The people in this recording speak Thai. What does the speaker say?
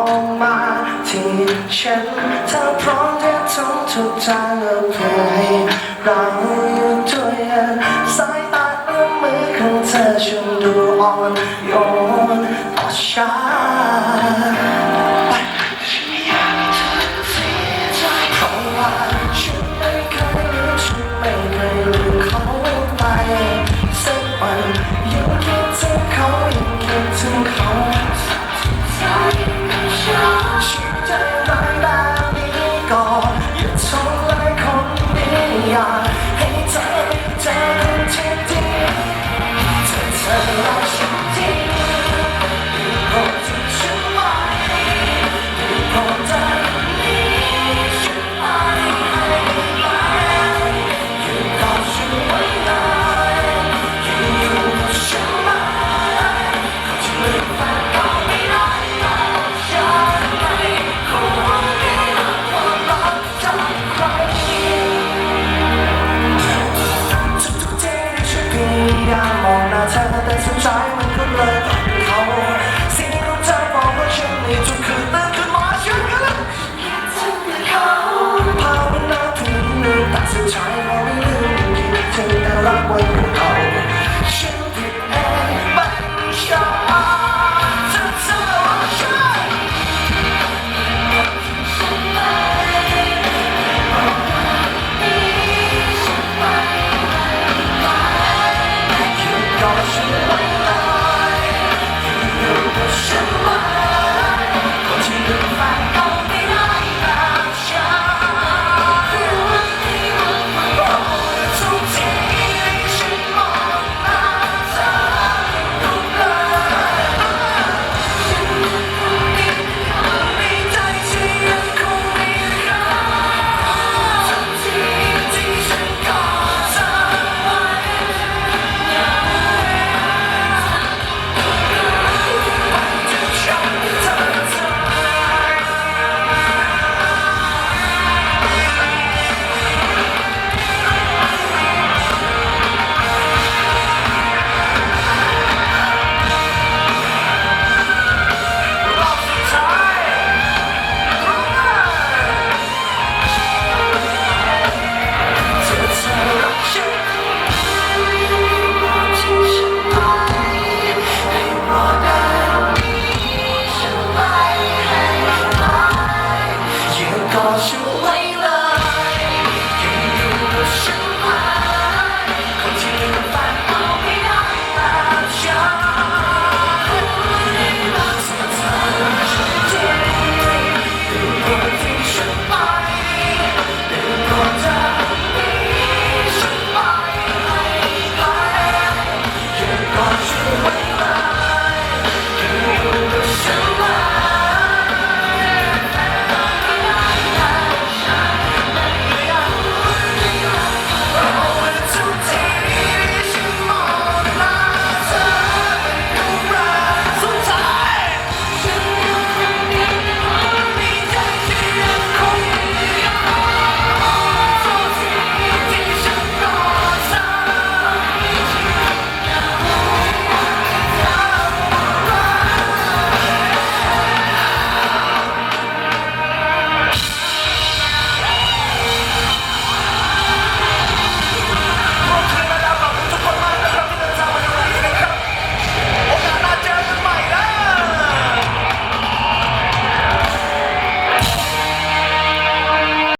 อองมาที่ฉันเธอพร้อมที่ทำทุกทางเพื่อให้เราอยู่ด้วยกันสายตาเอื้อมมือของเธอฉันดูอ่อนโยนต่อฉัน เธอแต่สุดท้ายมันก็เลยต้องเขาสิ่งที่เธอบอกว่าฉันในทุกคืนตื่นขึ้นมาฉันก็เลยภาวนาถึงลืมแต่สุดท้ายเราไม่ลืมคิดถึงแต่รักไว้